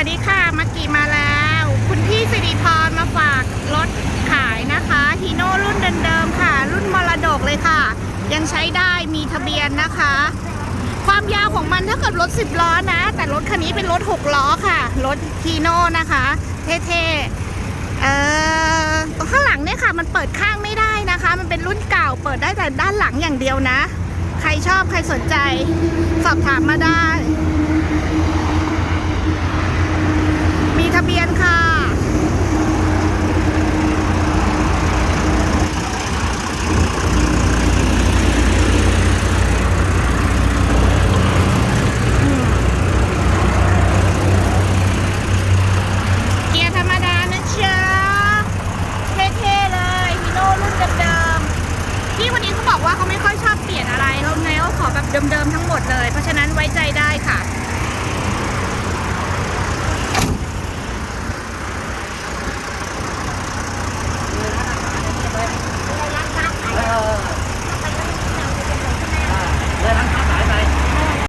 วัสดีค่ะมากี่มาแล้ว คุณพี่สิริพรมาฝากรถขายนะคะฮีโน่รุ่นเดิมๆค่ะ รุ่นมรดกเลยค่ะ ยังใช้ได้มีทะเบียนนะคะ ความยาวของมันถ้าเกิดรถ 10 ล้อนะ แต่รถคันนี้เป็นรถ 6 ล้อค่ะ รถฮีโน่นะคะ เท่ๆเอ่อตรงข้างหลังเนี่ยค่ะ มันเปิดข้างไม่ได้นะคะ มันเป็นรุ่นเก่าเปิดได้แต่ด้านหลังอย่างเดียวนะ ใครชอบใครสนใจ สอบถามมาได้ ธรรมดานะเชียเท่ๆเลยฮีโร่รุ่นเดิมๆพี่วันนี้เขาบอกว่าเขาไม่ค่อยชอบเปลี่ยนอะไรรถแนวขอแบบเดิมๆทั้งหมดเลย เพราะฉะนั้นไว้ใจได้ค่ะ